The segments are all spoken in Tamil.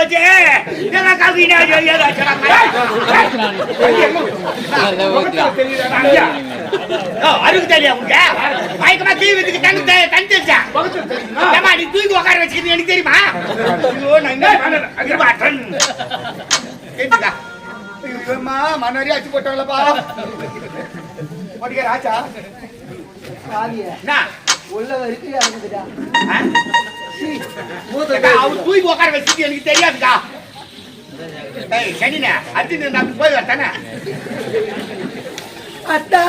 போச்சு என்ன கவினா அருக்கு தெரியா உங்க மயக்கமா தீ வச்சுக்கு தண்ணி தண்ணி தெரிச்சா ஏமா நீ தூக்கி உட்கார வச்சுக்கிட்டு எனக்கு தெரியுமா. கேட்டுக்கா மனோரி அச்சு சாவிய என்ன உள்ள வரைக்கும் அவர் தூக்கி உட்கார வச்சுட்டு எனக்கு தெரியாதுக்கா. சனினே அர்ஜுன் நான் போய் வரத்தானே அத்தா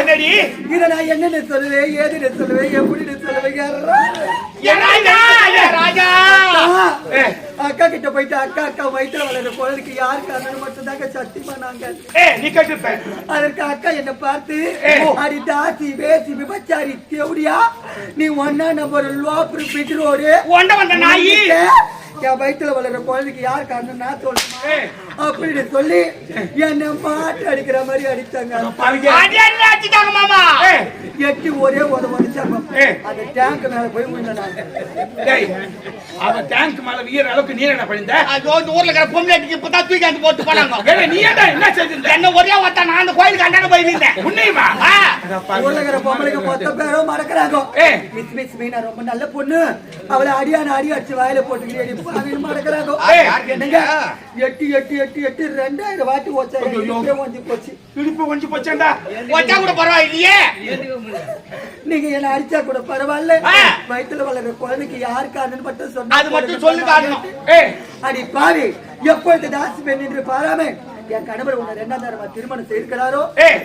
என்னடி? இத நான் என்னன்னு சொல்லுவேன் ஏதுன்னு சொல்லுவேன் எப்படின்னு அக்கா கிட்ட போயிட்டு அக்கா அக்கா வயிற்றுல வளர்ற குழந்தைக்கு யாரு காரணம் மட்டும் தாங்க சத்தியமா நாங்க. அதற்கு அக்கா என்ன பார்த்து. அடி தாசி வேசி விபச்சாரி தேவடியா நீ ஒன்னா நம்பர் லோப்பர் பெட்ரோடு வந்த நாயி. என் வயிற்றுல வளர்ற குழந்தைக்கு யார் காரணம் நான் சொல்லுமா அப்படின்னு சொல்லி என்ன மாட்டு அடிக்கிற மாதிரி அடிச்சாங்க. அடி அடி அடிச்சிட்டாங்க மாமா. ஏ, எட்டி ஒரே ஒரு மனுஷங்க. அந்த டேங்க் மேல போய் விழுந்தாங்க டேய், அவன் டேங்க் மேல வீர அளவுக்கு நீ என்ன பண்ணிருந்த ஊர்ல இருக்கிற பொம்பளைக்கு இப்பதான் தூக்கி அந்த போட்டு போனாங்க. நீ என்ன செஞ்சிருந்த என்ன ஒரே ஒருத்தன் நான் அந்த கோயிலுக்கு அண்டாட போய் நின்றேன் உன்னையுமா? ஆ, ஊர்ல இருக்கிற பொம்பளைக்கு மொத்த பேரும் மறக்கிறாங்க. மிஸ் மிஸ் மீனா ரொம்ப நல்ல பொண்ணு. அவளை அடியான அடி அடிச்சு வாயில போட்டுக்கிட்டு யாருக்கு என்னங்க எட்டு எட்டு எட்டு எட்டு ரெண்டாயிரம் வாட்டி போச்சு இடுப்பு கொஞ்சம் போச்சேன்டா வச்சா கூட பரவாயில்லையே நீங்க என்ன அடிச்சா கூட பரவாயில்ல ஆ. வயித்துல வளர்ற குழந்தைக்கு யாரு காரணம் மட்டும் சொன்னா அது மட்டும் சொல்லு அடி பாவி எப்பொழுது தாசி பெண் என்று பாராம என் கணவர் உன்னை ரெண்டாம் தரமா திருமணம் செய்திருக்கிறாரோ.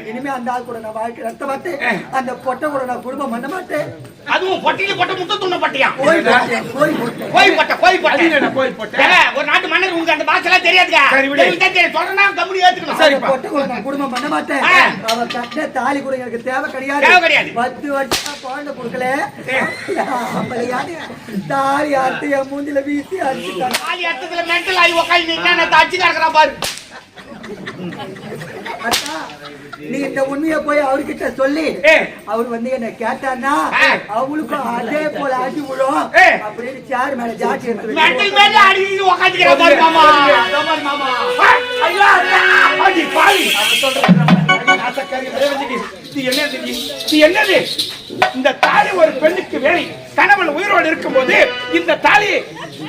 இனிமே அந்த ஆள் கூட நான் வாழ்க்கை நடத்த மாட்டேன். அந்த பொட்டை கூட நான் குடும்பம் பண்ண மாட்டேன். அதுவும் பொட்டியில போட்ட முத்த துண்ண பட்டியா? போய் போட்டேன் போய் போட்டேன் கோய் போட்ட கோய் அது போட்ட என்ன கோயில் போட்ட? ஏங்க, ஒரு நாட்டு மன்னர் உங்களுக்கு அந்த பாஷை எல்லாம் தெரியும் சொல்றேன்னா கம்பெனி ஏத்துக்கணும். சரி. பொட்டை கூட நான் குடும்பம் பண்ண மாட்டேன். அவ கட்டின தாலி கூட எனக்கு தேவை கிடையாது. தேவை கிடையாது. பத்து வருஷம் குழந்தை கொடுக்கல. ஆம்பளையாடு தாலி அறுத்து என் மூஞ்சில வீசி அடிச்சுட்டாங்க பாதி அர்த்தத்துல மென்டல் ஆகி உட்காந்து நின்னா நான் தச்சு கிடக்குறான் பாரு. நீ இந்த உண்மையை போய் அவர்கிட்ட சொல்லி. அவர் வந்து என்ன கேட்டான்னா ஆ. அவளுக்கும் அதே போல அடி விழும். அப்படின்னு சேர் மேல ஜாட்டி எடுத்து என்னது நீ? இது என்னது இந்த தாலி ஒரு பெண்ணுக்கு வேலை கணவன் உயிரோடு இருக்கும்போது இந்த தாலியை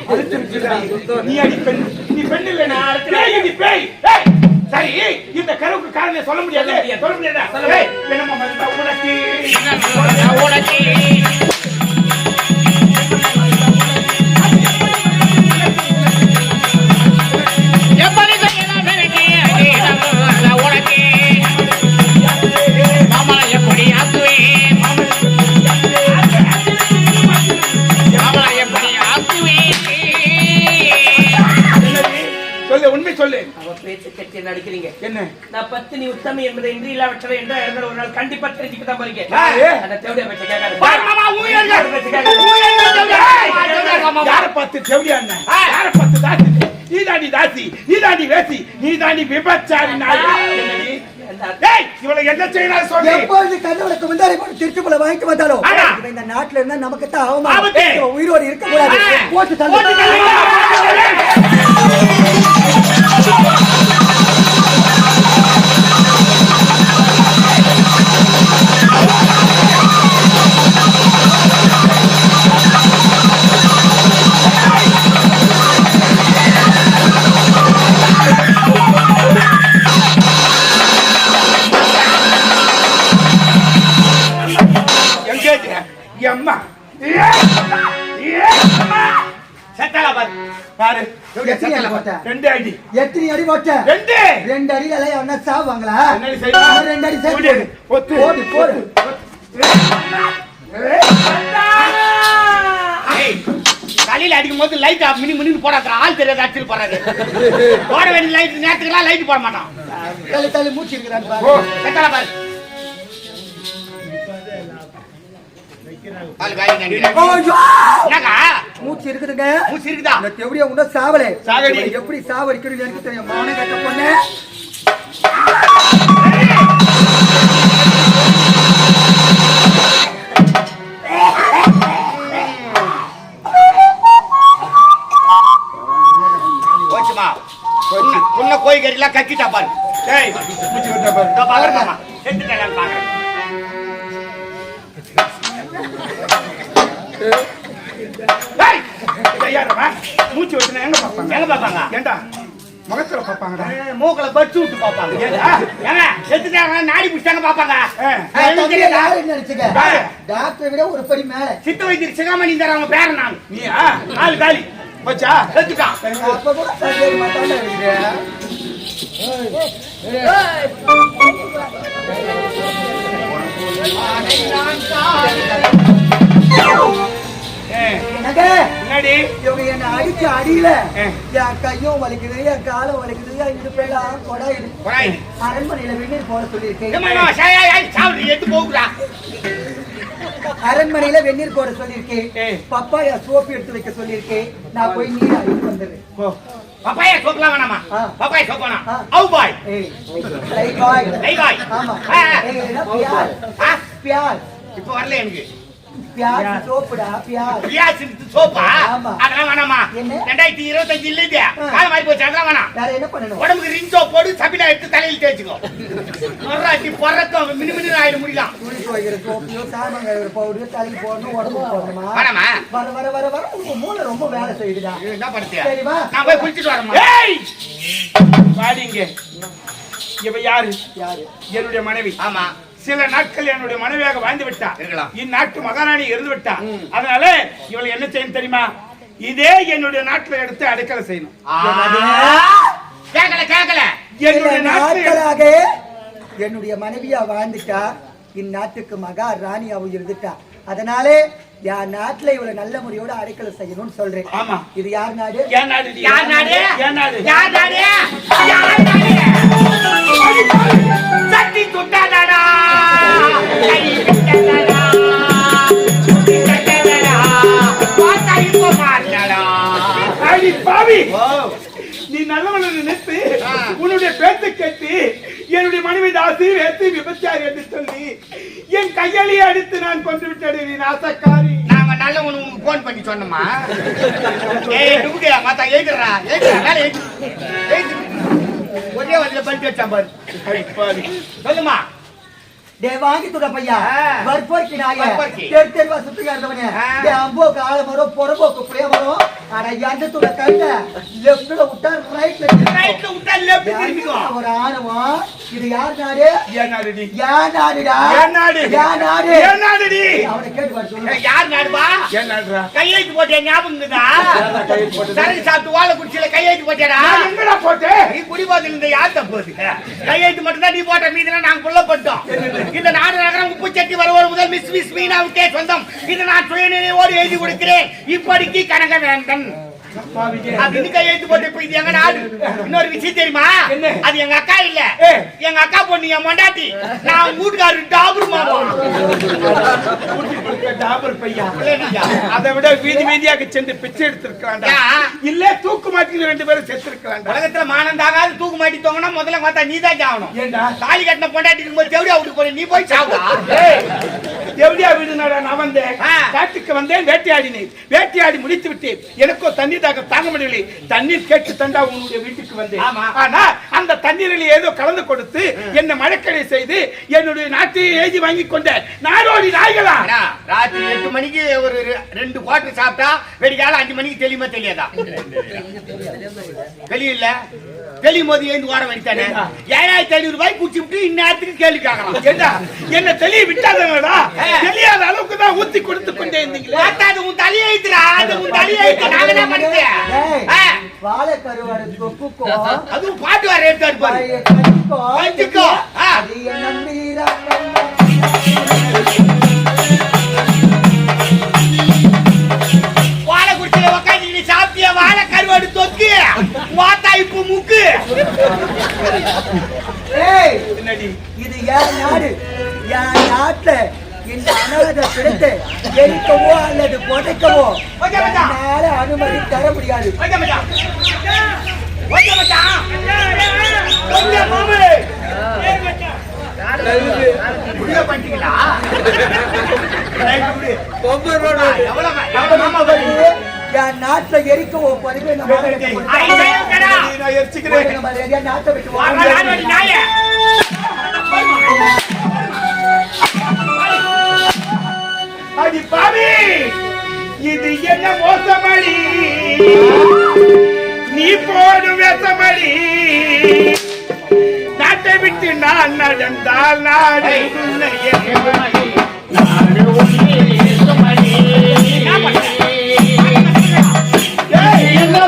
அறுத்திருக்கிறாய். நீ அடி பெண் நீ பெண் இல்லை நீ. பேய் நீ பேய் ஏய், சரி இந்த கருவுக்கு காரணம் சொல்ல முடியாது. சொல்ல முடியாது. உனக்கு? உனக்கு? அவ பேச்சு கட்டி நடிக்கிறீங்க என்ன? நான் பத்தினி உத்தமி என்பதை இன்றி இல்லாவற்றை என்ற இடங்கள் ஒரு நாள் கண்டிப்பா தெரிஞ்சுக்க தான் போறீங்க. யாரு? அந்த தேவடியா பேச்ச கேட்காது யார? பார்த்து யார பார்த்து தாசி? நீ தாண்டி தாசி. நீ தாண்டி வேசி. நீ தாண்டி விபச்சாரி நாய். என்னடி? ஏய் இவளை என்ன செய்யலாம் சொல்லு. எப்பொழுது கண்ணவனுக்கு முந்தாரை போட்டு திருச்சி போல வாங்கிட்டு வந்தாலும் இந்த நாட்டுல இருந்தா நமக்கு தான். அவமானம் உயிரோடு இருக்க கூடாது போட்டு தள்ளு தள்ளுங்க. எங்க போட்ட. ரெண்டு அடி. எத்தனை அடி போட்ட? ரெண்டு. ரெண்டு அடியில எல்லாம் சாவாங்களா? ரெண்டு அடி சேர்த்து போடு, போடு. போடு. தலையில அடிக்கும் போது லைட் ஆஃப் மினி மினி போடாத ஆள் தெரியாத அடிச்சு போறாரு. போட வேண்டிய லைட் நேரத்துக்குலாம் லைட் போட மாட்டான். தள்ளி தள்ளி மூச்சு இருக்கிறான் பாரு. பாரு. மூச்சு இருக்குதுங்க. மூச்சு இருக்குதா? இந்த தெவடியா உண்டா எப்படி சாவடிக்கிறது எனக்கு தெரியும். மானம் கட்ட பொண்ணு. பொண்ணை கோயில் கறிலாம் கக்கிட்டா பாரு. ஏய் மூச்சு விட்டுனா எங்க பாப்பாங்க எங்க பாப்பாங்க ஏண்டா? முகத்துல பாப்பாங்கடா மூக்கல பச்சு விட்டு பாப்பாங்க ஏண்டா? ஏங்க செத்துட்டாங்க நாடி பிடிச்சாங்க பாப்பாங்க? டாக்டரை விட ஒரு படி மேல. சித்த வைத்தியர் சிகாமணி தரவங்க பேரன் நான். நீயா? நாலு காலி. போச்சா? செத்துட்டான் அப்ப கூட சந்தேகமா தாண்டா இருக்கு என்னடி? இவங்க என்ன அடிச்ச அடியில. ஆ. என் கையும் வலிக்குது என் காலும் வலிக்குது. என் இடுப்பெல்லாம் கொடாயுது. அரண்மனையில வெந்நீர் போட சொல்லியிருக்கேன். அரண்மனையில வெந்நீர் போட சொல்லியிருக்கேன். பப்பாயா சோப்பு எடுத்து வைக்க சொல்லியிருக்கேன். நான் போய் நீர் அடித்து வந்துடுறேன் பப்பாயா சோப்புலாம் வேணாமா? ஆ. பப்பாயா சோப்பு வேணாம். ஆ. அவு பாய் லை பாய் ஆமா? பியார். இப்ப வரல எனக்கு. பியார் சோப்புடா பியார் பியாசு சோப்பா. அதெல்லாம் வேணாமா? ரெண்டாயிரத்தி இருபத்தஞ்சு இல்ல ஆ. காலம் மாறி போச்சு அதெல்லாம் வேணாம். வேற என்ன பண்ணணும்? உடம்புக்கு சோப் போடு சபினா எடுத்து தலையில் தேய்ச்சுக்கோ. நொறாட்டி பொறக்கும் மினு மினு ஆயிடு முடியலாம். துணி துவைக்கிற சோப்பு கழுவுற பவுடர் போடணும் உடம்புக்கு போடணுமா? வேணாமா? வர வர வர வர உங்க மூளை ரொம்ப வேலை செய்யுதுடா. என்ன படுத்தியா? சரிம்மா. நான் போய் குளிச்சுட்டு வரேன் ஏய்! வாடிங்க இவ யாரு? யாரு? என்னுடைய மனைவி. ஆமா. சில நாட்கள் என்னுடைய மனைவியாக வாழ்ந்து விட்டா இருக்கலாம். இந்நாட்டு மகாராணி இருந்து விட்டா அதனால இவளை என்ன செய்யணும் தெரியுமா? இதே என்னுடைய நாட்டுல எடுத்து அடைக்கலை செய்யணும். ஆ. கேக்கல கேக்கல. என்னுடைய நாட்களாக என்னுடைய மனைவியா வாழ்ந்துட்டா இந்நாட்டுக்கு மகா ராணியாவும் இருந்துட்டா அதனாலே என் நாட்டுல இவ்வளவு நல்ல முறையோட அடைக்கலை செய்யணும்னு சொல்றேன். ஆமா. இது யார் நாடு? யார் நாடு? ஏன் நாடு. யார் நாடு? யார் நாடு? சட்டி துட்டாடா கை விட்டடா சுட்டி பாவி ஓ நீ நல்லவனை நினைத்து உன்னுடைய பேச்சை கேட்டு என்னுடைய மனைவி தாசி வேத்து விபச்சாரி என்று சொல்லி என் கையாலேயே அடித்து நான் கொண்டு விட்டேன் நீ நாசக்காரி. நாங்க நல்ல ஒண்ணு போன் பண்ணி சொன்னோமா? ஏய் டுபுடியா மாத்தா எழுதுறா எழுதுறா மேல எழுது ஒரே வழியில பல்ட்டி வச்சான் பாரு. சொல்லுமா? டே வாங்கி துட பையா. வற்போக்கி நாய. தெரு தெருவா சுத்தி இருந்தவனே. டே அம்போக்கு ஆலமரம் புறம்போக்கு புளியமரம் ஆனா எந்த துட கண்ட லெஃப்ட்ல விட்டா ரைட்ல ரைட்ல விட்டா லெஃப்ட் திரும்பிக்கோ ஒரு ஆணவம் இது யார் நாடு ஏன் நாடுடி யார் நாடுடா ஏன் நாடு யார் நாடு ஏன் நாடுடி அவனை கேட்டு வர சொல்லு யார் நாடுபா ஏன் நாடுறா கையெழுத்து போட்டியா ஞாபகம் இருக்குதா? சரக்கு சாப்பிட்டு வாழை குடிச்சில கையெழுத்து போட்டியாடா நான் எங்கடா போட்டேன் நீ குடிபோதில் இருந்த யார் தப்பு அது? கையெழுத்து மட்டும் தான் நீ போட்ட மீதுனா நாங்க புள்ளப்பட்டோம் இந்த நாடு நகரம் உப்பு சட்டி வருவோர் முதல் மிஸ் மிஸ் மீனாவுக்கே சொந்தம். இது நான் சுயநிலையோடு எழுதி கொடுக்கிறேன். இப்படிக்கு கனக வேந்தன். கையெழுத்து போட்டு இப்ப இது எங்க நாடு இன்னொரு விஷயம் தெரியுமா? அது எங்க அக்கா இல்ல. எங்க அக்கா பொண்ணு என் மொண்டாட்டி. நான் வீட்டுக்காரு டாபர் மாமா. டாபர் பையா? அதை விட வீதி வீதியாக சென்று பிச்சை எடுத்திருக்கலாம்டா யா. இல்ல தூக்கு மாட்டில ரெண்டு பேரும் செத்துருக்கலாம்டா. உலகத்துல மானம் தாகாது தூக்கு மாட்டி தோங்கினா முதல்ல பார்த்தா நீ தான் தாலி கட்டின பொண்டாட்டி இருக்கும்போது தேவடி அவுட்டு போற நீ போய் சாவுடா. ஏய், எவடியா வீடு நான் வந்தேன். காட்டுக்கு வந்தேன் வேட்டையாடினேன். வேட்டையாடி முடித்து விட்டேன். எனக்கோ தண்ணீர் தாக தாங்க முடியவில்லை. தண்ணீர் கேட்டு தண்டா உன்னுடைய வீட்டுக்கு வந்தேன். ஆமா. ஆனா அந்த தண்ணீரில் ஏதோ கலந்து கொடுத்து என்ன மழைக்கடை செய்து என்னுடைய நாட்டையை எழுதி வாங்கி கொண்ட நாடோடி நாய்களா? ராத்திரி எட்டு மணிக்கு ஒரு ரெ- ரெண்டு குவார்டர் சாப்பிட்டா வெடிக்கால அஞ்சு மணிக்கு தெரியுமா தெரியாதா? தெரியல தெரியும் போது ஏந்து ஓட வேண்டித்தானே ஏழாயிரத்தி ஐநூறு ரூபாய் குடிச்சு விட்டு இந்நேரத்துக்கு கேள்வி கேட்கலாம். ஏண்டா? என்ன தெளிய விட்டாதவடா ஆ. தெரியாத அளவுக்கு தான் ஊத்தி கொடுத்து கொண்டே இருந்தீங்களே. பார்த்தா அது உன் தலையை எழுத்துறா அது உன் தலையை எழுத்து நாங்க என்ன அதுவும் பாட்டு வர எடுத்து இருப்பாரு பழைய கஞ்சிக்கும் கஞ்சிக்கும், ஆ. அது என்ன இப்போ முக்கு. ஏய் என்னடி இது என் நாடு? என் நாட்டுல இந்த அனாத பிடித்து எரிக்கவோ அல்லது புதைக்கவோ. என்னால அனுமதி தர முடியாது. பண்ணிட்டீங்களா? எவ்வளவு எவ்வளவு மாமா வருது என் நாட்டுல எரிக்க நம்ம ரெடியா நாட்டை இது என்ன மோசமடி? நீ போடும் வேசமடி. நாட்டை விட்டு நான் நடந்தால் நாடு. ஏய், என்ன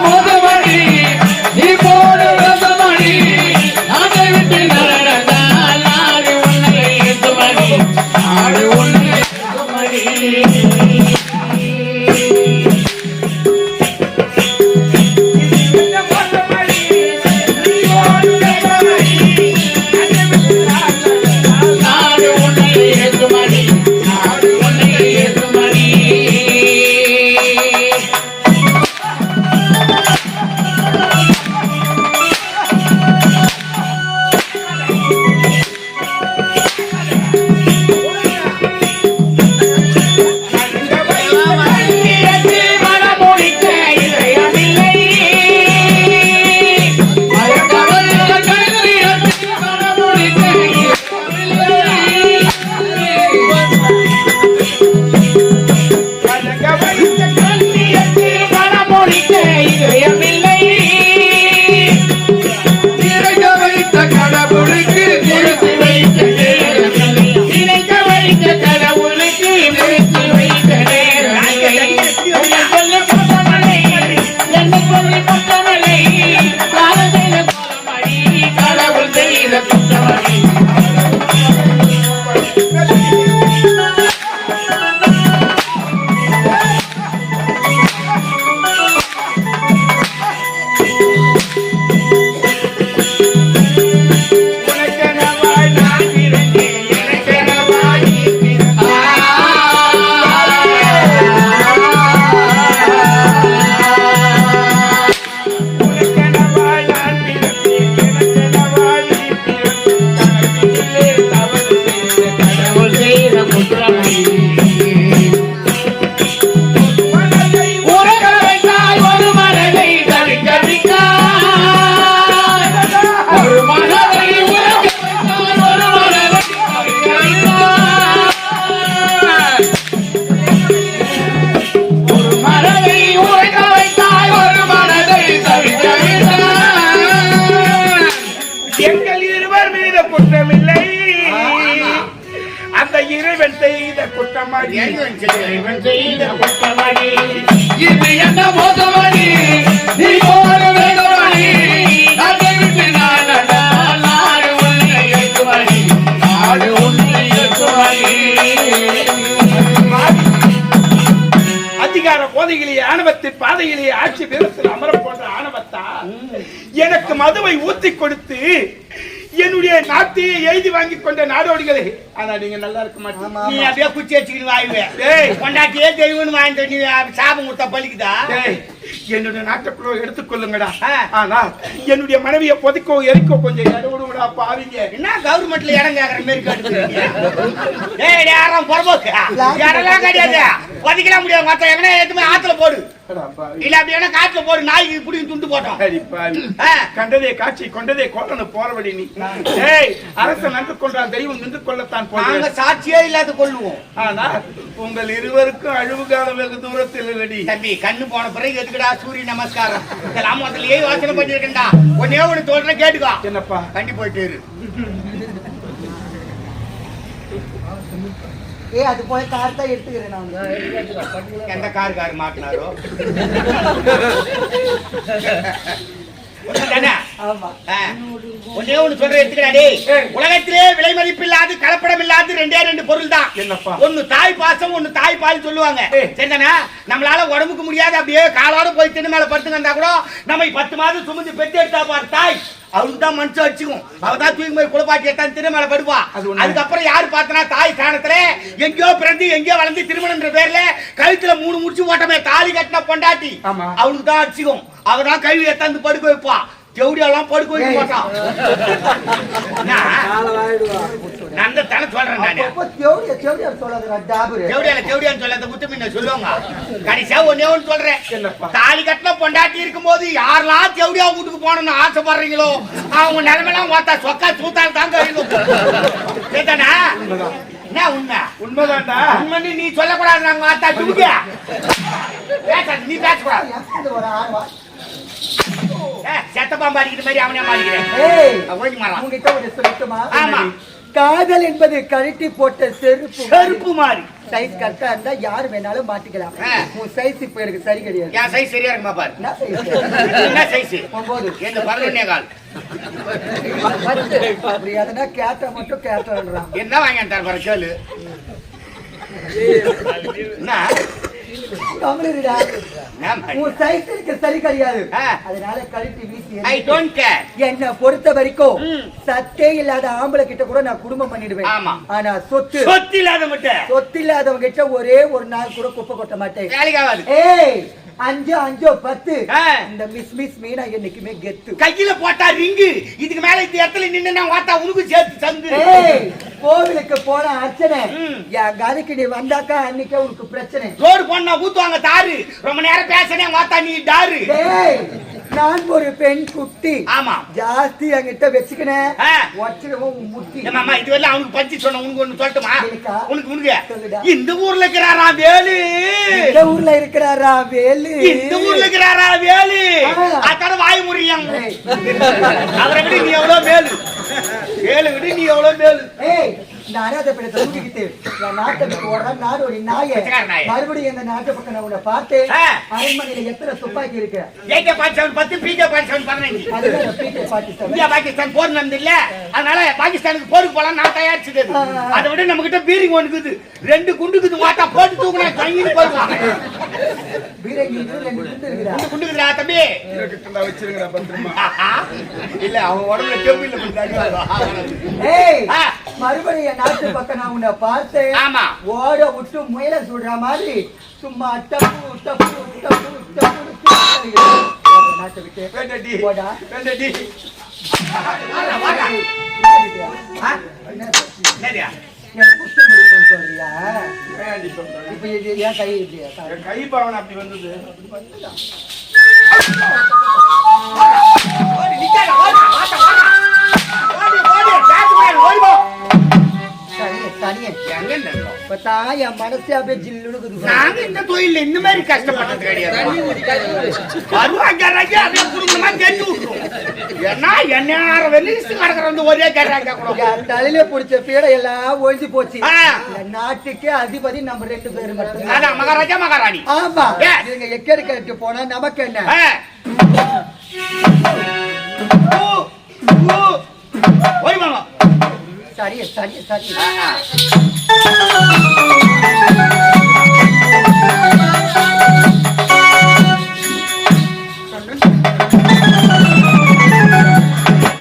அதிகார போதையிலே ஆணவத்தின் பாதையிலே ஆட்சி வீரத்தில் அமர போன்ற ஆணவத்தா எனக்கு மதுவை ஊத்தி கொடுத்து என்னுடைய நாட்டையே எழுதி வாங்கி கொண்ட நாடோடிகளே. ஆனா நீங்க நல்லா இருக்க மாட்டீங்க. நீ. அப்படியே குச்சி வச்சுக்கிட்டு வாயுவேன் டேய். கொண்டாட்டியே தெய்வம்னு வாங்கிட்டு நீ சாபம் கொடுத்தா பலிக்குதா என்னுடைய நாட்டுக்குள்ள எடுத்துக்கொள்ளுங்கடா. ஆனா என்னுடைய மனைவியை பொதிக்கோ எரிக்கோ கொஞ்சம் இடவிடுங்கடா பாவிங்க. என்ன கவர்மெண்ட்ல இடம் கேக்குற மாதிரி கேட்டுக்கிறீங்க ஏய் யாரும் புறம்போக்கு? யாரெல்லாம் கிடையாது? பதிக்கலாம் முடியாது. மத்த எங்கன்னா எடுத்து ஆத்துல போடு. இல்ல அப்படி வேணா காட்டுல போடு. நாய்க்கு பிடிக்கும் துண்டு போட்டோம். கண்டதே காட்சி கொண்டதே கோலனு போறபடி நீ. ஏய் அரசன் நன்று கொண்டான் தெய்வம் நின்று கொள்ளத்தான் போகிறேன் சாட்சியே இல்லாத கொள்ளுவோம். ஆனா உங்கள் இருவருக்கும் அழிவு காலம் வெகு தூரத்தில் இல்லடி. தம்பி கண்ணு போன பிறகு எதுக்குடா சூரிய நமஸ்காரம். இந்த ராமத்திலேயே யோசனை பண்ணிருக்கேன்டா. ஒன்னே ஒண்ணு சொல்றேன் கேட்டுக்கோ. என்னப்பா? கண்டி போயிட்டு இரு. ஏ அது போய் கார் தான் எடுத்துக்கிறேன் நான். எந்த கார் கார் மாட்டினாரோ ஆ. ஒண்ணே டேய். உலகத்திலே விலை மதிப்பில்லாது கலப்படம் இல்லாத ரெண்டே ரெண்டு பொருள் தான்? ஒண்ணு தாய் பாசம் ஒண்ணு தாய் பால் சொல்லுவாங்க. சரிதானே? நம்மளால உடம்புக்கு முடியாது அப்படியே காலோட போய் தின்னு மேல படுத்துக்கண்டா கூட நம்ம பத்து மாதம் சுமந்து பெத்து எடுத்தா பாரு தாய். அவளுக்கு தான் மனுஷன் வச்சுக்கும். அவ தான் தூக்கி போய் குளிப்பாட்டி எடுத்தா திரு மேல உண்மை. அதுக்கப்புறம் யாரு பார்த்தனா தாய் ஸ்தானத்துல எங்கேயோ பிறந்து எங்கேயோ வளர்ந்து திருமணம்ன்ற பேர்ல கழுத்துல மூணு முடிச்சு போட்டமே தாலி கட்டின பொண்டாட்டி. அவளுக்கு தான் வச்சுக்கும். அவ தான் கழுவி எடுத்தாந்து படுக்க வைப்பா. ஜவுடி எல்லாம் படுக்க வைக்க. மாட்டான். நான் தானே சொல்றேன் நானு. தேவடியால தேவடியான்னு சொல்லாத முத்து முன்ன சொல்லுவாங்க. கடைசியா ஒன்னே ஒண்ணு சொல்றேன். தாலி கட்டின பொண்டாட்டி இருக்கும்போது யாரெல்லாம் தேவடியா வீட்டுக்கு போகணும்னு ஆசைப்படுறீங்களோ அவங்க நிலைமையெல்லாம் பார்த்தா சொக்கா சூத்தால் தாங்க கேட்டானா? என்ன உண்மை? உண்மைதான்டா. உண்மை நீ சொல்லக்கூடாது நாங்க பார்த்தா நீ பேசக்கூடாது. எங்க ஒரு ஆள் வா. ஏய், செத்த பாம்பு அடிக்கிற மாதிரி அவனே மாறிக்கிறேன் ஆமா. காதல் என்பது கழட்டி போட்ட செருப்பு செருப்பு மாதிரி. சைஸ் கரெக்டா இருந்தா யாரு வேணாலும் மாட்டிக்கலாம். உன் சைஸ் இப்ப எனக்கு சரி கிடையாது. என் சைஸ் சரியா இருக்குமா பாரு? என்ன? என்ன சைஸ் ஒன்பது. எந்த பதினொன்னே கால். அப்படி எதனா கேட்டா மட்டும் கேட்டான்றான். என்ன வாங்கி தர பாரு கேளு என்ன? என்ன உன் சைஸ் எனக்கு சரி கிடையாது. ஆ. அதனால கழட்டி வீசி ஐ எறிஞ்சிட்டு. டோன்ட் கேர் என்னை பொறுத்த வரைக்கும். சத்தே இல்லாத ஆம்பளை கிட்ட கூட நான் குடும்பம் பண்ணிடுவேன். ஆனா சொத்து. சொத்து இல்லாத மட்டும் சொத்து இல்லாதவங்க கிட்ட ஒரே ஒரு நாள் கூட குப்பை கொட்ட மாட்டேன். ஏய் அஞ்சு அஞ்சோ பத்து. இந்த மிஸ் மிஸ் மீனா என்னைக்குமே கெத்து. கையில போட்டா ரிங்கு. இதுக்கு மேல இந்த இடத்துல நின்னு நான் பார்த்தா உனக்கு சேர்த்து ஏய் கோவிலுக்கு போன அர்ச்சனை. என் கதைக்கு நீ வந்தாக்கா அன்னைக்கே உனக்கு பிரச்சனை. ரோடு போனா ஊத்துவாங்க தாரு. ரொம்ப நேரம் பேசனே பார்த்தா நீ டாரு நான் ஒரு பெண் குட்டி. ஆமா. ஜாஸ்தி என்கிட்ட வச்சுக்கினேன் முட்டி. ஏமாமா இது வரல அவனுக்கு பஞ்சு சொன்ன உனக்கு ஒண்ணு சொல்லட்டுமா? உனக்கு உனக்கு. இந்த ஊர்ல இருக்கிறாரா வேலு? இந்த ஊர்ல இருக்கிறாரா வேலு? இந்த ஊர்ல இருக்கிறாரா வேலு? ஆ. அத்தனை வாய் முறியம் ஏய். அவரை விட நீ எவ்வளவு மேலு வேலு விட நீ எவ்வளவு மேலு நானே அதை பிடித்த தூக்கிக்கிட்டு என் நாட்டை விட்டு ஒரு நாய. மறுபடியும் இந்த நாட்டு பக்கம் நான் உன்னை ஆ. அரண்மனையில எத்தனை துப்பாக்கி இருக்கு? ஏகே பாகிஸ்தான் பத்து பிகே பாகிஸ்தான் பதினஞ்சு பீட்டை பாகிஸ்தான் இந்தியா பாகிஸ்தான் போர் அதனால பாகிஸ்தானுக்கு போருக்கு போலாம் நான் தயாரிச்சது அது. விட நம்ம கிட்ட பீரிங் ஒண்ணு இருக்குது. ரெண்டு குண்டுக்குது மாட்டா போட்டு தூக்குனா தங்கிட்டு போயிருவாங்க. மறுபடியும் நாட்டு பக்கம் நான் உன்னை பார்த்தேன் ஆமா. ஓட விட்டு முயல சுடுற மாதிரி சும்மா டப்பு டப்பு டப்பு டப்பு நாட்டை விட்டு போடா. சொல்றியா இப்ப ஏன் கை இல்லையா கை பாவனை அப்படி வந்தது எங்க தான் என் மனசே அப்படியே ஜில்லுன்னு நாங்க இந்த தொழில இந்த மாதிரி கஷ்டப்பட்டது கிடையாது வருவாங்க ராஜா அப்படியே குடும்பமா தெரிஞ்சு விட்டுரும் ஏன்னா என்ன வெளியிட்டு கிடக்குற வந்து ஒரே கராஜா கூட என் தலையில புடிச்ச பீடை எல்லாம் ஒழிஞ்சு போச்சு நாட்டுக்கே அதிபதி நம்ம ரெண்டு பேரும் மட்டும் மகாராஜா மகாராணி ஆமா எக்கேடு கட்டு போனா நமக்கு என்ன. ஓடி மாமா சரி சரி சரி ஆ, ஆ.